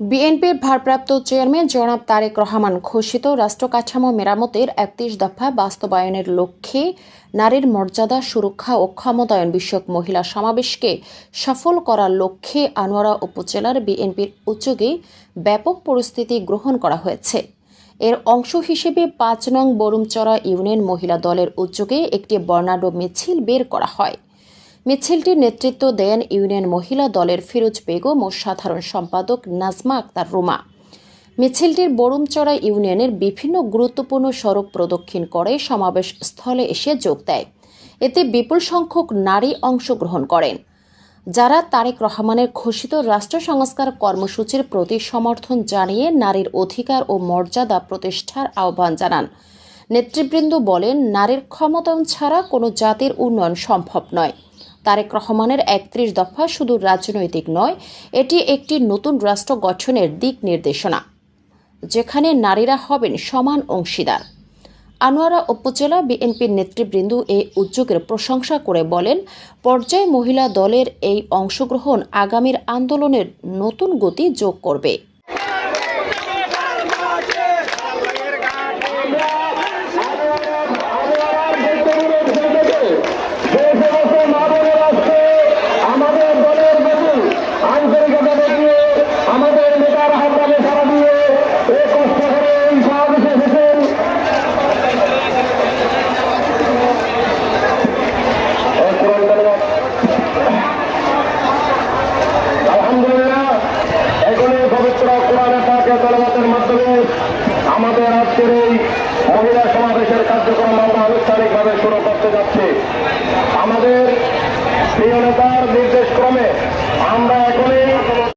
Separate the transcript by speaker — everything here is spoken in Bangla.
Speaker 1: বিএনপির ভারপ্রাপ্ত চেয়ারম্যান জনাব তারেক রহমান ঘোষিত রাষ্ট্র কাঠামো মেরামতের একত্রিশ দফা বাস্তবায়নের লক্ষ্যে নারীর মর্যাদা, সুরক্ষা ও ক্ষমতায়ন বিষয়ক মহিলা সমাবেশকে সফল করার লক্ষ্যে আনোয়ারা উপজেলার বিএনপির উদ্যোগে ব্যাপক পরিস্থিতি গ্রহণ করা হয়েছে। এর অংশ হিসেবে পাঁচ নং বরুমচড়া ইউনিয়ন মহিলা দলের উদ্যোগে একটি বর্ণাঢ্য মিছিল বের করা হয়। মিছিলটির নেতৃত্ব দেন ইউনিয়ন মহিলা দলের ফিরোজ বেগম ও সাধারণ সম্পাদক নাজমা আক্তার রুমা। মিছিলটির বরুমচড়া ইউনিয়নের বিভিন্ন গুরুত্বপূর্ণ সড়ক প্রদক্ষিণ করে সমাবেশ স্থলে এসে যোগ দেয়। এতে বিপুল সংখ্যক নারী অংশগ্রহণ করেন। যারা তারেক রহমানের ঘোষিত রাষ্ট্র সংস্কার কর্মসূচির প্রতি সমর্থন জানিয়ে নারীর অধিকার ও মর্যাদা প্রতিষ্ঠার আহ্বান জানান। নেতৃবৃন্দ বলেন, নারীর ক্ষমতায়ন ছাড়া কোনো জাতির উন্নয়ন সম্ভব নয়। তারেক রহমানের একত্রিশ দফা শুধু রাজনৈতিক নয়, এটি একটি নতুন রাষ্ট্র গঠনের দিক নির্দেশনা, যেখানে নারীরা হবেন সমান অংশীদার। আনোয়ারা উপজেলা বিএনপির নেতৃবৃন্দ এই উদ্যোগের প্রশংসা করে বলেন, পর্যায় মহিলা দলের এই অংশগ্রহণ আগামীর আন্দোলনের নতুন গতি যোগ করবে।
Speaker 2: Come on.